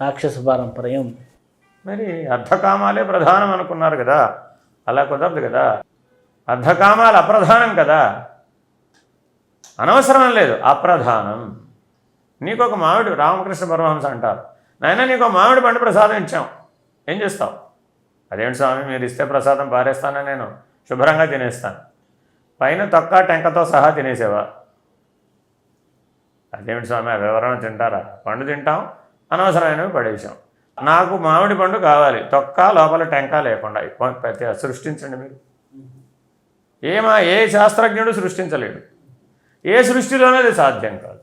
రాక్షస పారంపర్యం. మరి అర్ధకామాలే ప్రధానం అనుకున్నారు కదా. అలా కుదరదు కదా. అర్ధకామాలు అప్రధానం కదా. అనవసరం లేదు అప్రధానం. నీకు ఒక మామిడి రామకృష్ణ పరమహంస అంటారు. నాయన నీకు ఒక మామిడి పండు ప్రసాదం ఇచ్చాం. ఏం చేస్తావు? అదేంటి స్వామి మీరు ఇస్తే ప్రసాదం పారేస్తానని నేను? శుభ్రంగా తినేస్తాను. పైన తొక్క టెంకతో సహా తినేసేవా? అదేమిటి స్వామి ఆ వివరణ తింటారా? పండు తింటాం అనవసరమైనవి పడేసాం నాకు మామిడి పండు కావాలి. తొక్క లోపల టెంక లేకుండా. ప్రతి సృష్టించండి మీరు. ఏమా ఏ శాస్త్రజ్ఞుడు సృష్టించలేడు. ఏ సృష్టిలోనే అది సాధ్యం కాదు.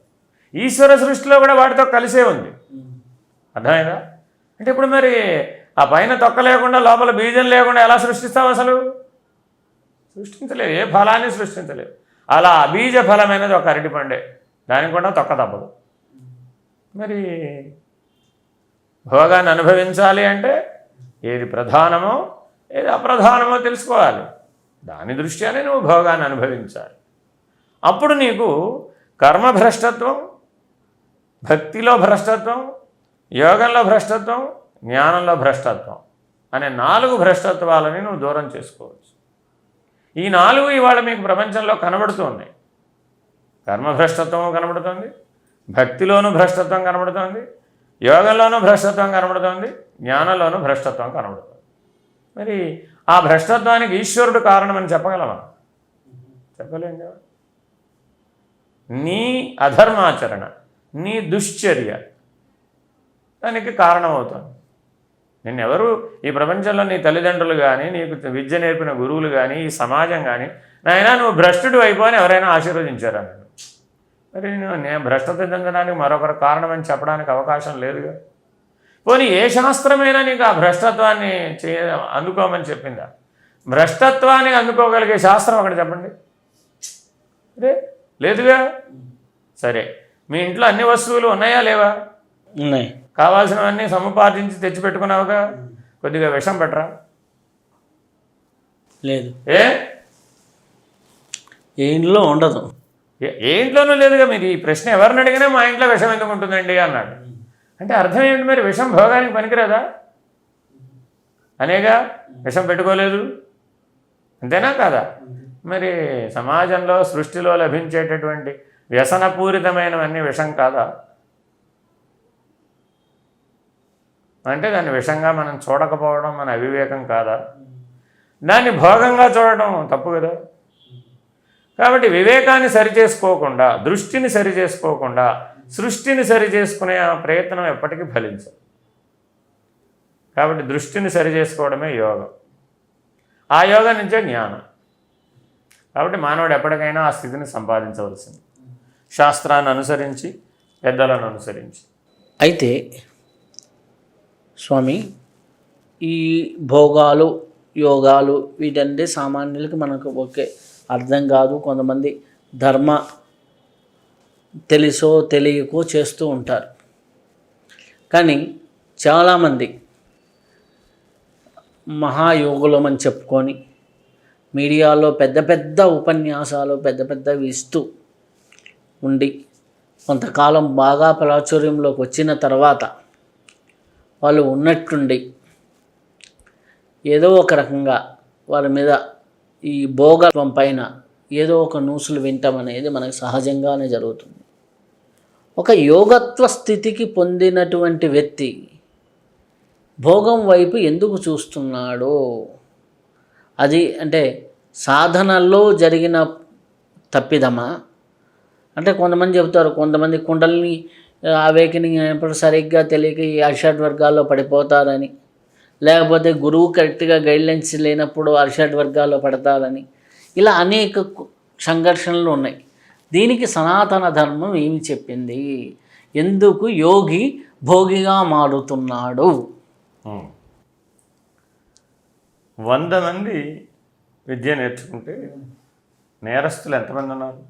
ఈశ్వర సృష్టిలో కూడా వాటితో కలిసే ఉంది. అర్థమైందా? అంటే ఇప్పుడు మరి ఆ పైన తొక్క లేకుండా లోపల బీజం లేకుండా ఎలా సృష్టిస్తావు అసలు? సృష్టించలేవు ఏ ఫలాన్ని సృష్టించలేవు అలా బీజ ఫలమైనది ఒక అరటి పండే. దానికి కూడా తొక్క తప్పదు. మరి భోగాన్ని అనుభవించాలి అంటే ఏది ప్రధానమో ఏది అప్రధానమో తెలుసుకోవాలి. దాని దృష్ట్యానే నువ్వు భోగాన్ని అనుభవించాలి. అప్పుడు నీకు కర్మభ్రష్టత్వం భక్తిలో భ్రష్టత్వం యోగంలో భ్రష్టత్వం జ్ఞానంలో భ్రష్టత్వం అనే నాలుగు భ్రష్టత్వాలని నువ్వు దూరం చేసుకోవచ్చు. ఈ నాలుగు ఇవాళ మీకు ప్రపంచంలో కనబడుతూ ఉన్నాయి. కర్మభ్రష్టత్వం కనబడుతుంది భక్తిలోనూ భ్రష్టత్వం కనబడుతుంది యోగంలోనూ భ్రష్టత్వం కనబడుతుంది జ్ఞానంలోనూ భ్రష్టత్వం కనబడుతుంది. మరి ఆ భ్రష్టత్వానికి ఈశ్వరుడు కారణమని చెప్పగలమా? చెప్పలేం కదా. నీ అధర్మాచరణ నీ దుశ్చర్య దానికి కారణమవుతుంది. నిన్నెవరు ఈ ప్రపంచంలో నీ తల్లిదండ్రులు కానీ నీకు విద్య నేర్పిన గురువులు కానీ ఈ సమాజం కానీ నాయన నువ్వు భ్రష్టుడు అయిపోని ఎవరైనా ఆశీర్వదించారా నన్ను? మరి నేను భ్రష్టత చెందడానికి మరొకరు కారణం అని చెప్పడానికి అవకాశం లేదుగా. పోనీ ఏ శాస్త్రమైనా నీకు ఆ భ్రష్టత్వాన్ని చే అందుకోమని చెప్పిందా? భ్రష్టత్వాన్ని అందుకోగలిగే శాస్త్రం ఒకటి చెప్పండి. అదే లేదుగా? సరే. మీ ఇంట్లో అన్ని వస్తువులు ఉన్నాయా లేవా? ఉన్నాయి. కావాల్సినవన్నీ సముపార్జించి తెచ్చిపెట్టుకున్నావుగా? కొద్దిగా విషం పెట్టరా? లేదు. ఏ? ఏ ఇంట్లో ఉండదు. ఏ- ఇంట్లోనూ లేదుగా మీరు ఈ ప్రశ్న ఎవరిని అడిగినా మా ఇంట్లో విషం ఎందుకు ఉంటుందండి అన్నాడు. అంటే అర్థం ఏంటి మరి? విషం భోగానికి పనికిరాదా? అనేగా విషం పెట్టుకోలేదు. అంతేనా కాదా? మరి సమాజంలో సృష్టిలో లభించేటటువంటి వ్యసనపూరితమైనవన్నీ విషం కాదా? అంటే దాన్ని విషంగా మనం చూడకపోవడం మన అవివేకం కాదా? దాన్ని భోగంగా చూడడం తప్పు కదా? కాబట్టి వివేకాన్ని సరిచేసుకోకుండా దృష్టిని సరిచేసుకోకుండా సృష్టిని సరిచేసుకునే ఆ ప్రయత్నం ఎప్పటికీ ఫలించదు. కాబట్టి దృష్టిని సరిచేసుకోవడమే యోగం. ఆ యోగం నుంచే జ్ఞానం. కాబట్టి మానవుడు ఎప్పటికైనా ఆ స్థితిని సంపాదించవలసింది. శాస్త్రాన్ని అనుసరించి పెద్దలను అనుసరించి. అయితే స్వామి ఈ భోగాలు యోగాలు వీటంటే సామాన్యులకి మనకు ఒకే అర్థం కాదు. కొంతమంది ధర్మ తెలుసో తెలియకో చేస్తూ ఉంటారు. కానీ చాలామంది మహాయోగులం అని చెప్పుకొని మీడియాలో పెద్ద పెద్ద ఉపన్యాసాలు పెద్ద పెద్దవి ఇస్తూ ఉండి కొంతకాలం బాగా ప్రాచుర్యంలోకి వచ్చిన తర్వాత వాళ్ళు ఉన్నట్టుండి ఏదో ఒక రకంగా వాళ్ళ మీద ఈ భోగత్వం పైన ఏదో ఒక న్యూస్లు వింటాం అనేది మనకు సహజంగానే జరుగుతుంది. ఒక యోగత్వ స్థితికి పొందినటువంటి వ్యక్తి భోగం వైపు ఎందుకు చూస్తున్నాడు అది అంటే సాధనల్లో జరిగిన తప్పిదమా? అంటే కొంతమంది చెబుతారు కొంతమంది కుండల్ని అవేకనింగ్ అయినప్పుడు సరిగ్గా తెలియక ఈ అర్షడ్ వర్గాల్లో పడిపోతారని. లేకపోతే గురువు కరెక్ట్గా గైడ్లైన్స్ లేనప్పుడు అర్షడ్ వర్గాల్లో పడతారని. ఇలా అనేక సంఘర్షణలు ఉన్నాయి. దీనికి సనాతన ధర్మం ఏమి చెప్పింది? ఎందుకు యోగి భోగిగా మారుతున్నాడు. వంద మంది విద్య నేర్చుకుంటే నేరస్తులు ఎంతమంది ఉన్నారు?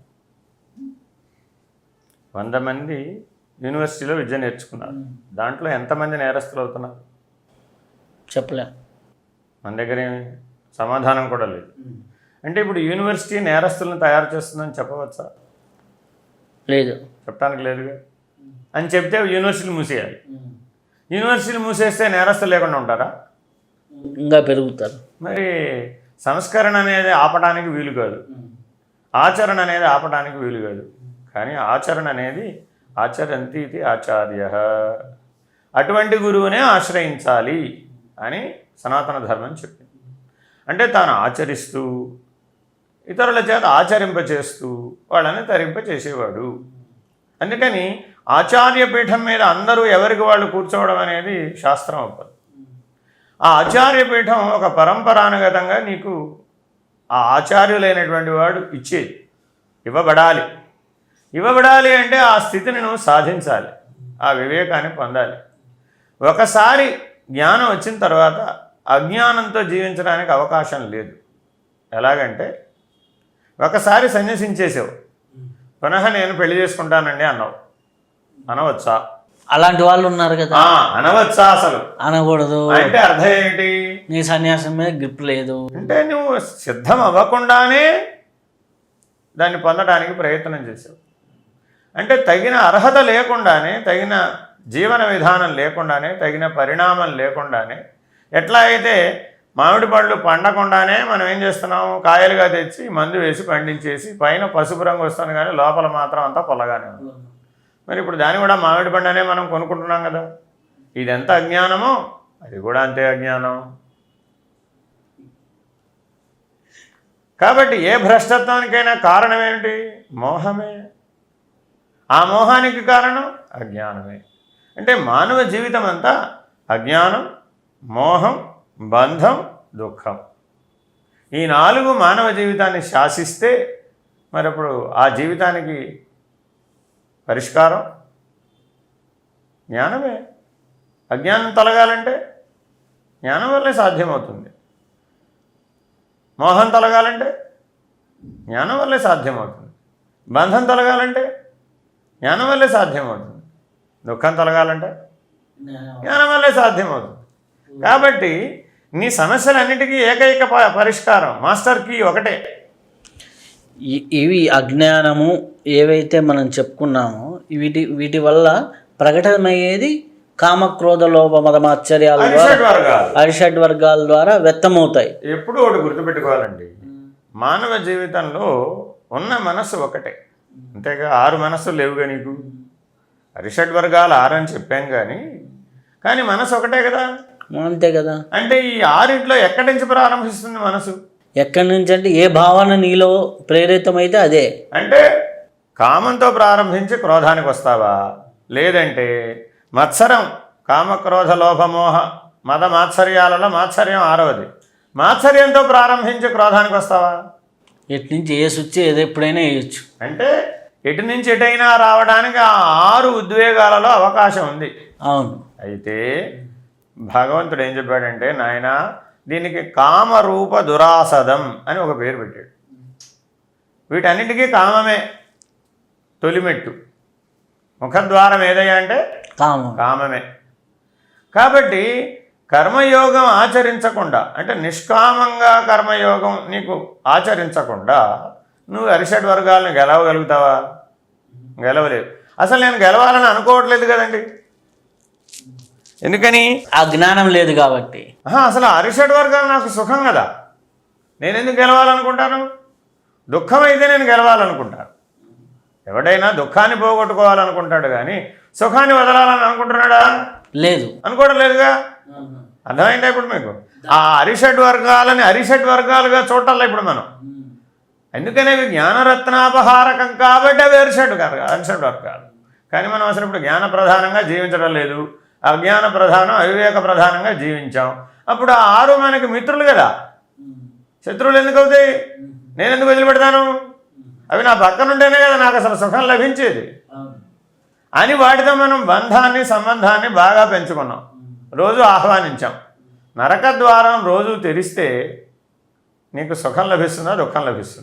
వంద మంది యూనివర్సిటీలో విద్య నేర్చుకున్నారు. దాంట్లో ఎంతమంది నేరస్తులు అవుతున్నారు? చెప్పలేం. మన దగ్గర సమాధానం కూడా లేదు. అంటే ఇప్పుడు యూనివర్సిటీ నేరస్తులను తయారు చేస్తుందని చెప్పవచ్చా? లేదు. చెప్పడానికి లేదుగా అని చెప్తే యూనివర్సిటీలు మూసేయాలి. యూనివర్సిటీలు మూసేస్తే నేరస్తులు లేకుండా ఉంటారా? ఇంకా పెరుగుతారు. మరి సంస్కరణ అనేది ఆపడానికి వీలు కాదు. ఆచరణ అనేది ఆపడానికి వీలు కాదు. కానీ ఆచరణ అనేది ఆచరంతి ఇది ఆచార్య. అటువంటి గురువునే ఆశ్రయించాలి. అని సనాతన ధర్మం చెప్పింది. అంటే తాను ఆచరిస్తూ ఇతరుల చేత ఆచరింపచేస్తూ వాళ్ళని తరింపచేసేవాడు అందుకని ఆచార్య పీఠం మీద అందరూ ఎవరికి వాళ్ళు కూర్చోవడం అనేది శాస్త్రం అవ్వదు ఆ ఆచార్య పీఠం ఒక పరంపరానుగతంగా నీకు ఆ ఆచార్యులైనటువంటి వాడు ఇచ్చేది. ఇవ్వబడాలి. ఇవ్వబడాలి అంటే ఆ స్థితిని నువ్వు సాధించాలి. ఆ వివేకాన్ని పొందాలి. ఒకసారి జ్ఞానం వచ్చిన తర్వాత అజ్ఞానంతో జీవించడానికి అవకాశం లేదు. ఎలాగంటే ఒకసారి సన్యసించేసావు. పునః నేను పెళ్ళి చేసుకుంటానండి అన్నావు. అనవచ్చా? అలాంటి వాళ్ళు ఉన్నారు కదా. అనవచ్చా అసలు? అనకూడదు. అంటే అర్థం ఏంటి? నీ సన్యాసం మీద గ్రిప్ లేదు. అంటే నువ్వు సిద్ధం అవ్వకుండానే దాన్ని పొందడానికి ప్రయత్నం చేసావు. అంటే తగిన అర్హత లేకుండానే తగిన జీవన విధానం లేకుండానే తగిన పరిణామం లేకుండానే ఎట్లా అయితే మామిడి పళ్ళు పండకుండానే మనం ఏం చేస్తున్నాము? కాయలుగా తెచ్చి మందు వేసి పండించేసి పైన పసుపు రంగు వస్తుంది కానీ లోపల మాత్రం అంతా పొల్లగానే ఉంది. మరి ఇప్పుడు దాన్ని కూడా మామిడి పండనే మనం కొనుక్కుంటున్నాం కదా. ఇది ఎంత అజ్ఞానమో? అది కూడా అంతే అజ్ఞానం. కాబట్టి ఏ భ్రష్టత్వానికైనా కారణం ఏమిటి మోహమే. ఆ మోహానికి కారణం అజ్ఞానమే. అంటే మానవ జీవితం అంతా అజ్ఞానం మోహం బంధం దుఃఖం. ఈ నాలుగు మానవ జీవితాన్ని శాసిస్తే మరి అప్పుడు ఆ జీవితానికి పరిష్కారం? జ్ఞానమే. అజ్ఞానం తొలగాలంటే జ్ఞానం వల్లే సాధ్యమవుతుంది. మోహం తొలగాలంటే జ్ఞానం వల్లే సాధ్యమవుతుంది. బంధం తొలగాలంటే జ్ఞానం వల్లే సాధ్యమవుతుంది. దుఃఖం తొలగాలంటే? జ్ఞానం వల్లే సాధ్యమవుతుంది. కాబట్టి నీ సమస్యలన్నిటికీ ఏకైక పరిష్కారం మాస్టర్ కీ ఒకటే. ఇవి అజ్ఞానము ఏవైతే మనం చెప్పుకున్నామో వీటి వీటి వల్ల ప్రకటమయ్యేది కామక్రోధ లోభ మదమాశ్చర్యాల ద్వారా అరిషడ్ వర్గాలు ద్వారా వ్యక్తమవుతాయి. ఎప్పుడు ఒకటి గుర్తుపెట్టుకోవాలండి. మానవ జీవితంలో ఉన్న మనస్సు ఒకటే. అంతేగా ఆరు మనస్సులు లేవుగా నీకు? అరిషడ్ వర్గాలు ఆరు అని చెప్పాం కానీ కానీ మనసు ఒకటే కదా. అంతే కదా. అంటే ఈ ఆరింట్లో ఎక్కడి నుంచి ప్రారంభిస్తుంది మనసు? ఎక్కడి నుంచి అంటే ఏ భావన నీలో ప్రేరితమైతే అదే. అంటే కామంతో ప్రారంభించి క్రోధానికి వస్తావా? లేదంటే మత్సరం కామక్రోధ లోభమోహ మద మాత్సర్యాలలో మాత్సర్యం ఆరవది. మాత్సర్యంతో ప్రారంభించి క్రోధానికి వస్తావా? ఎటు నుంచి ఏ స్విచ్ ఏది ఎప్పుడైనా వేయచ్చు. అంటే ఎటు నుంచి ఎటైనా రావడానికి ఆ ఆరు ఉద్వేగాలలో అవకాశం ఉంది. అవును. అయితే భగవంతుడు ఏం చెప్పాడంటే నాయన దీనికి కామరూప దురాసదం అని ఒక పేరు పెట్టాడు. వీటన్నిటికీ కామమే తొలిమెట్టు. ముఖద్వారం ఏదయ్యా అంటే? కామం. కామమే. కాబట్టి కర్మయోగం ఆచరించకుండా అంటే నిష్కామంగా కర్మయోగం నీకు ఆచరించకుండా నువ్వు అరిషడ్ వర్గాలను గెలవగలుగుతావా? గెలవలేవు అసలు నేను గెలవాలని అనుకోవట్లేదు కదండి. ఎందుకని? ఆ జ్ఞానం లేదు కాబట్టి. అసలు అరిషడ్ వర్గాలు నాకు సుఖం కదా. నేను ఎందుకు గెలవాలనుకుంటాను? దుఃఖం అయితే నేను గెలవాలనుకుంటాను. ఎవడైనా దుఃఖాన్ని పోగొట్టుకోవాలనుకుంటాడు కానీ సుఖాన్ని వదలాలని అనుకుంటున్నాడా? లేదు. అనుకోవడం లేదుగా? అర్థమైందా ఇప్పుడు మీకు? ఆ అరిషడ్ వర్గాలని అరిషడ్ వర్గాలుగా చూడాలి ఇప్పుడు మనం? ఎందుకనే జ్ఞానరత్నాపహారకం కాబట్టి అవి అరిషడ్ వర్గాలు అరిషడ్ కానీ మనం అసలు ఇప్పుడు జ్ఞాన ప్రధానంగా జీవించడం లేదు. అజ్ఞాన ప్రధానం అవివేక ప్రధానంగా జీవించాం. అప్పుడు ఆ ఆరు మనకి మిత్రులు కదా. శత్రువులు ఎందుకు అవుతాయి? నేను ఎందుకు వదిలిపెడతాను? అవి నా పక్కనుంటేనే కదా నాకు అసలు సుఖం లభించేది. అని వాటితో మనం బంధాన్ని సంబంధాన్ని బాగా పెంచుకున్నాం. రోజు ఆహ్వానించాం. నరక ద్వారం రోజు తెరిస్తే నీకు సుఖం లభిస్తుందా దుఃఖం లభిస్తుంది?